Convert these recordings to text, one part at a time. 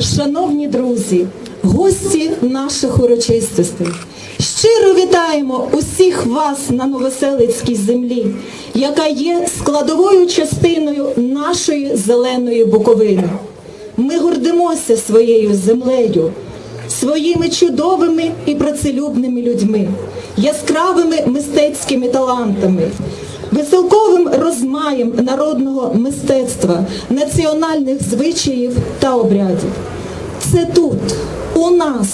шановні друзі, гості наших урочистостей. Щиро вітаємо усіх вас на Новоселицькій землі, яка є складовою частиною нашої зеленої Буковини. Ми гордимося своєю землею, своїми чудовими і працелюбними людьми, яскравими мистецькими талантами, веселковим розмаєм народного мистецтва, національних звичаїв та обрядів. Це тут, у нас,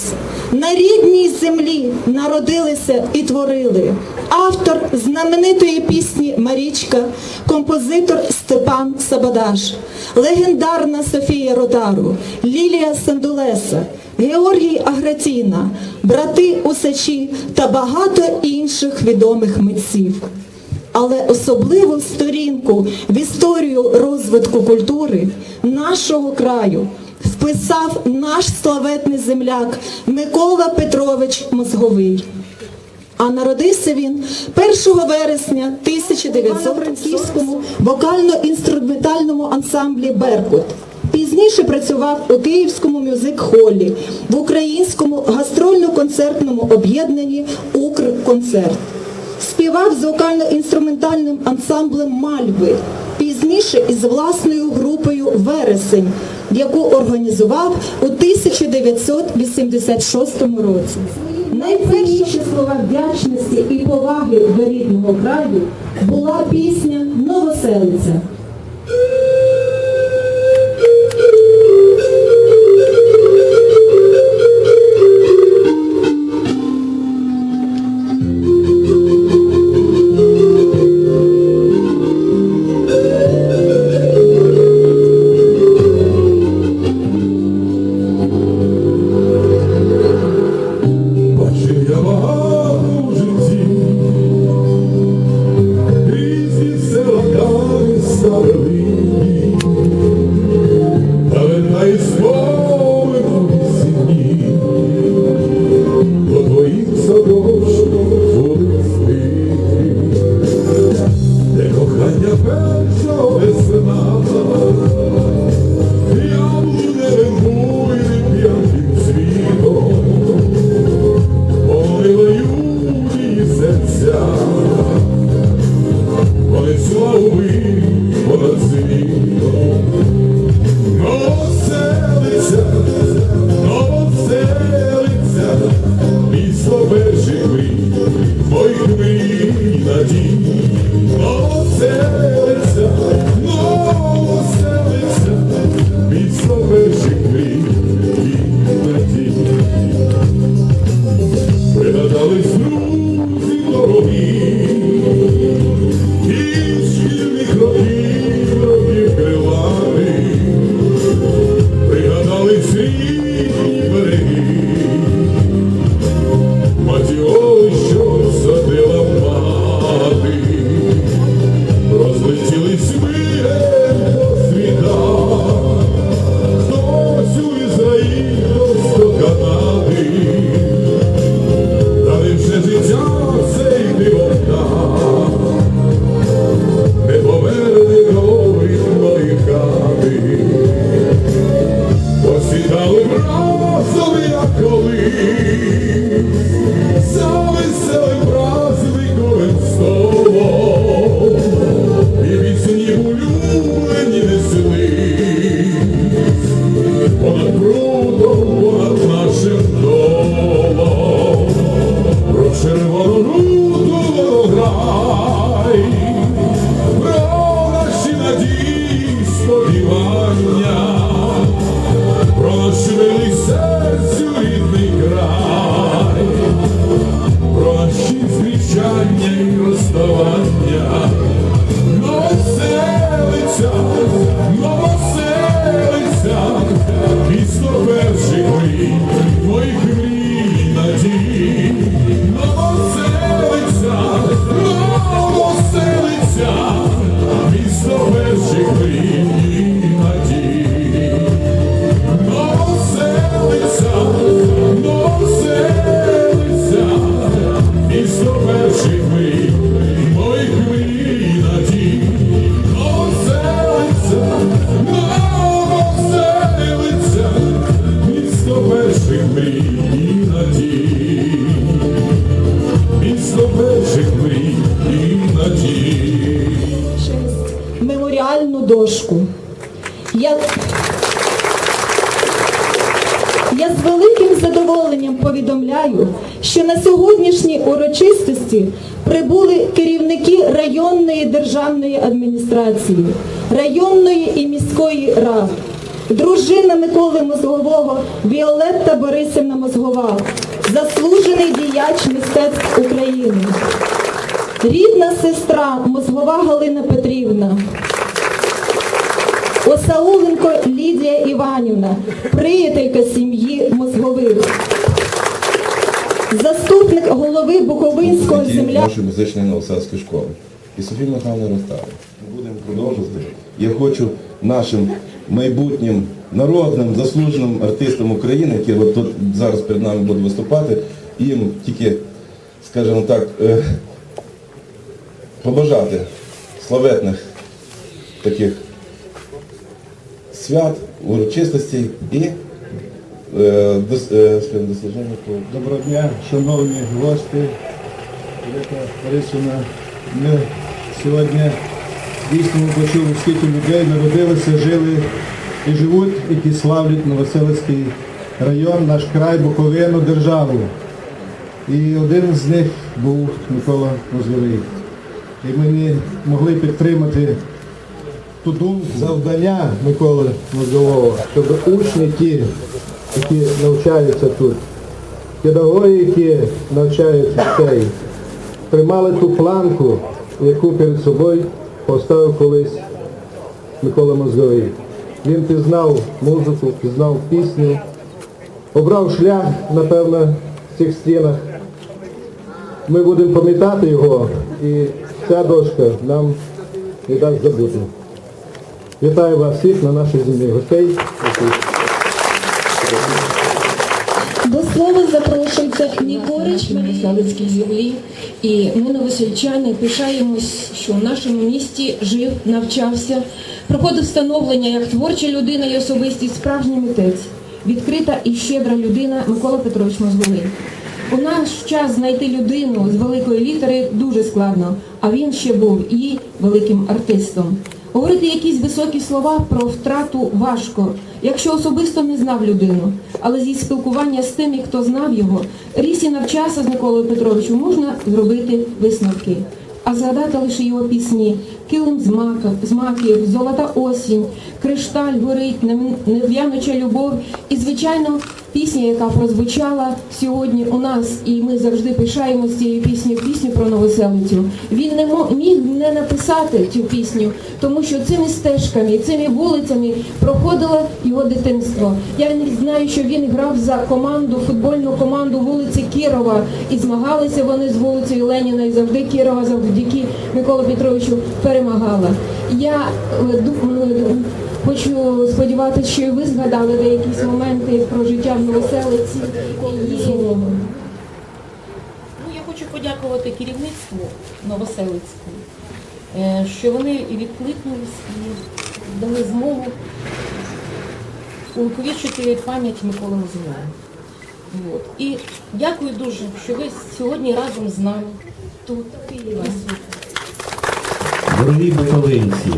на рідній землі народилися і творили автор знаменитої пісні Марічка, композитор Степан Сабадаш, легендарна Софія Ротару, Лілія Сандулеса, Георгій Агратіна, брати Усачі та багато інших відомих митців. Але особливу сторінку в історію розвитку культури нашого краю вписав наш славетний земляк Микола Петрович Мозговий. А народився він 1 вересня 1900 франківському вокально-інструментальному ансамблі Беркут. Пізніше працював у Київському мюзик-холі, в українському гастрольно-концертному об'єднанні Укрконцерт. Співав з вокально-інструментальним ансамблем Мальви, пізніше із власною групою Вересень, яку організував у 1986 році. Найперші слова вдячності і поваги до рідного краю була пісня Новоселиця. It's дошку. Я, я з великим задоволенням повідомляю, що на сьогоднішній урочистості прибули керівники районної державної адміністрації, районної і міської рад, дружина Миколи Мозгового Віолетта Борисівна Мозгова, заслужений діяч мистецтв України, рідна сестра Мозгова Галина Петрівна, Осауленко Лідія Іванівна, приятелька сім'ї Мозгових, заступник голови Буковинського земля. нашої музичної новоселської школи. І Софія Михайловна Ростави. Ми будемо продовжувати. Я хочу нашим майбутнім народним заслуженим артистам України, які от тут зараз перед нами будуть виступати, їм тільки, скажімо так, е, побажати славетних таких свят, урочистостей і е, е, дослідження по Доброго дня, шановні гості. Велика Борисівна, ми сьогодні дійсно почули, скільки людей народилися, жили і живуть, які славлять Новоселицький район, наш край, Буковину, державу. І один з них був Микола Мозговий. І ми не могли підтримати ту думку, завдання Миколи Мозгового, щоб учні ті, які навчаються тут, педагоги, які навчають дітей, тримали ту планку, яку перед собою поставив колись Микола Мозговий. Він пізнав музику, пізнав пісню, обрав шлях, напевно, в цих стінах. Ми будемо пам'ятати його, і ця дошка нам не дасть забути. Вітаю вас всіх на нашій землі гостей. До слова запрошується Нікорич на Веселицькій землі. І ми, новосельчани, пишаємось, що в нашому місті жив, навчався, проходив становлення як творча людина і особистість, справжній митець, відкрита і щедра людина Микола Петрович Мозговий. У наш час знайти людину з великої літери дуже складно, а він ще був і великим артистом. Говорити якісь високі слова про втрату важко, якщо особисто не знав людину, але зі спілкування з тими, хто знав його, ріс і навчався з Миколою Петровичем, можна зробити висновки. А згадати лише його пісні Килим з мака- з маків, Золота осінь, Кришталь горить, «Нем- нев'януча любов і, звичайно, пісня, яка прозвучала сьогодні у нас, і ми завжди пишаємося цією піснею, пісню про новоселицю. Він не міг не написати цю пісню, тому що цими стежками, цими вулицями проходило його дитинство. Я не знаю, що він грав за команду, футбольну команду вулиці Кірова, і змагалися вони з вулицею Леніна, і завжди Кірова завдяки Миколу Петровичу перемагала. Я е, Хочу сподіватися, що і ви згадали деякі моменти про життя в новоселиці. Ну, я хочу подякувати керівництву Новоселицькому, е, що вони і відкликнулись і дали змогу увіковічити пам'ять Миколи. От. І дякую дуже, що ви сьогодні разом з нами тут Дорогі буковинці,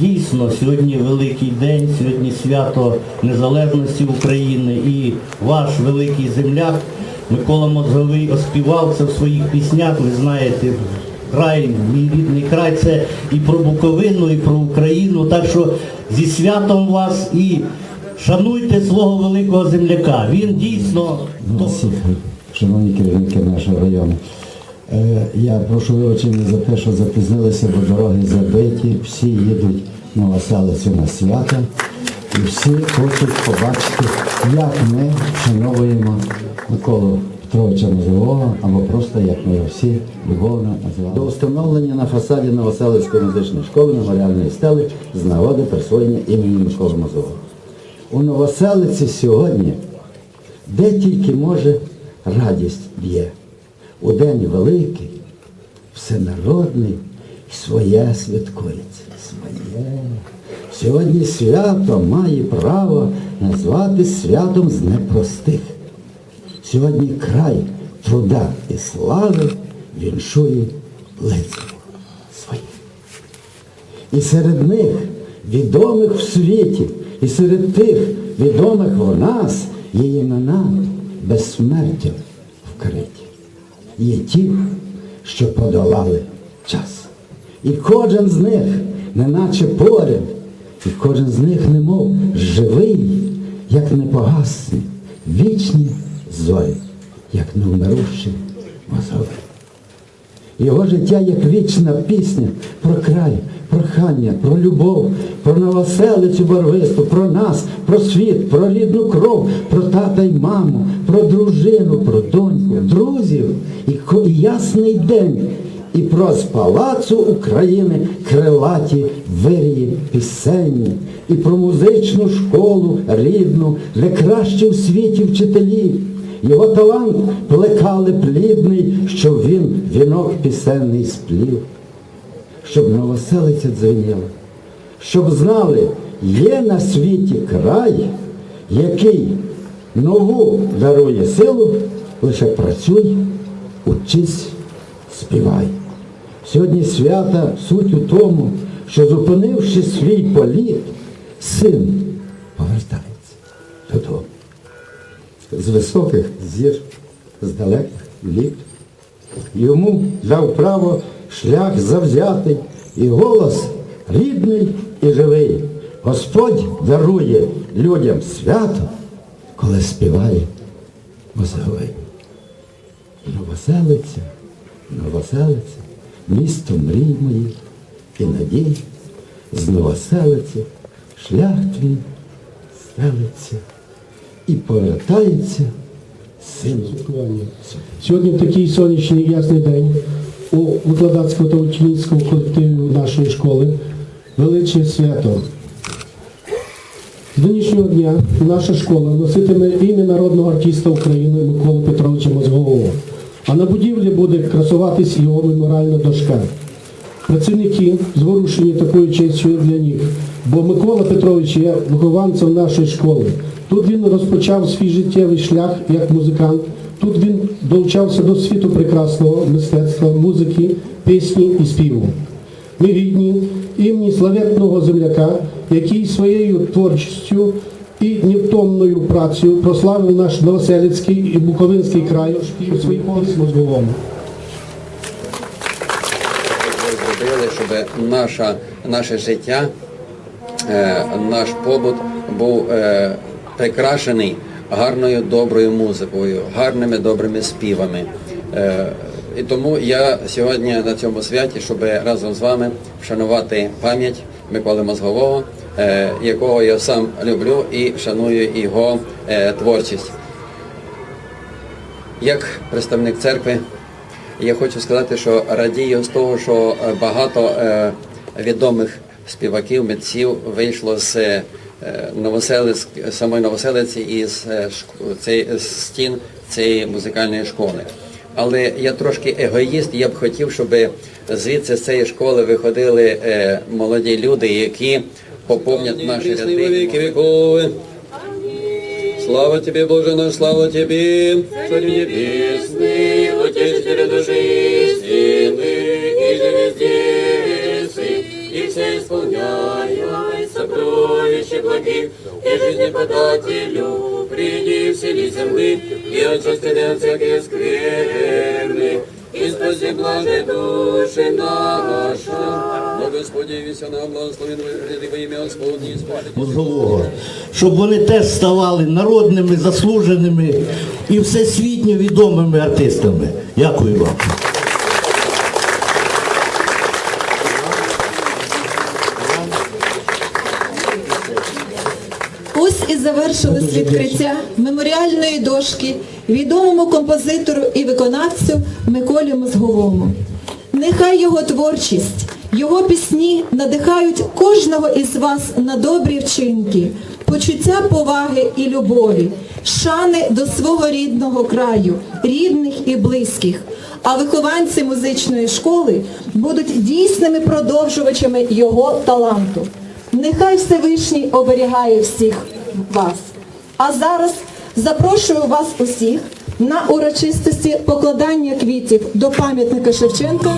дійсно сьогодні великий день, сьогодні свято Незалежності України і ваш великий земляк Микола Мозговий оспівав це в своїх піснях. Ви знаєте, край, мій рідний край, це і про Буковину, і про Україну. Так що зі святом вас і шануйте свого великого земляка. Він дійсно шановні керівники нашого району. Е, Я прошу вибачення за те, що запізнилися, бо дороги забиті, всі їдуть на Новоселицю на свято, і всі хочуть побачити, як ми вшановуємо Миколу Петровича Мозгового, або просто як ми його всі любовно називали. До встановлення на фасаді Новоселицької музичної школи меморіальної стели з нагоди присвоєння імені Миколи Мозгового. У Новоселиці сьогодні де тільки може радість б'є. У день великий, всенародний, своє святкується. Своє. Сьогодні свято має право назвати святом з непростих. Сьогодні край труда і слави віншує лицарів своїх. І серед них відомих в світі, і серед тих відомих в нас є імена безсмертя вкриті. Є ті, що подолали час. І кожен з них, неначе поряд, і кожен з них немов живий, як непогасні, вічні зорі, як невмирущі мозови. Його життя як вічна пісня про край, прохання, про любов, про новоселицю барвисту, про нас, про світ, про рідну кров, про тата й маму, про дружину, про доньку, друзів і, ясний день, і про з палацу України крилаті вирії пісенні, і про музичну школу рідну, де кращі в світі вчителі. Його талант плекали плідний, щоб він вінок пісенний сплів, щоб новоселиця дзвеніла, щоб знали, є на світі край, який нову дарує силу, лише працюй, учись, співай. Сьогодні свята суть у тому, що зупинивши свій політ, син повертається додому з високих зір, з далеких літ. Йому дав право шлях завзятий і голос рідний і живий. Господь дарує людям свято, коли співає Мозговий. Новоселиця, новоселиця, місто мрій моїх і надій, з новоселиці шлях твій стелиться і повертається син. Сьогодні в такий сонячний ясний день у викладацького та учнівського колективі нашої школи величе свято. З нинішнього дня наша школа носитиме ім'я народного артиста України Миколи Петровича Мозгового, а на будівлі буде красуватись його меморіальна дошка. Працівники зворушені такою честю для них, бо Микола Петрович є вихованцем нашої школи. Тут він розпочав свій життєвий шлях як музикант. Тут він долучався до світу прекрасного мистецтва, музики, пісні і співу. Ми гідні імені славетного земляка, який своєю творчістю і невтомною працею прославив наш Новоселицький і Буковинський край у своїй повісті мозговому. зробили, щоб наша, наше життя, е, наш побут був е, прикрашений гарною доброю музикою, гарними добрими співами. Е, І тому я сьогодні на цьому святі, щоб разом з вами вшанувати пам'ять Миколи Мозгового, е, якого я сам люблю і шаную його е, творчість. Як представник церкви, я хочу сказати, що радію з того, що багато відомих співаків, митців вийшло з е, Новоселиць, самої Новоселиці і з, е, шк- цей- з стін цієї музикальної школи. Але я трошки егоїст, я б хотів, щоб звідси з цієї школи виходили е, молоді люди, які поповнять наші ряди. Слава тебе, Боже наш, слава тебе, Царь небесный, Утешитель души истины, и же везде сы, и все исполняя сокровища благих, и жизни подателю, приди всели земли, и очистили всякие скверны, и спаси блажи души наша. Но Господи, вися нам, во имя Господне, спали. Щоб вони теж ставали народними, заслуженими і всесвітньо відомими артистами. Дякую вам. І завершилось відкриття меморіальної дошки відомому композитору і виконавцю Миколі Мозговому. Нехай його творчість, його пісні надихають кожного із вас на добрі вчинки, почуття поваги і любові, шани до свого рідного краю, рідних і близьких. А вихованці музичної школи будуть дійсними продовжувачами його таланту. Нехай Всевишній оберігає всіх вас. А зараз запрошую вас усіх на урочистості покладання квітів до пам'ятника Шевченка.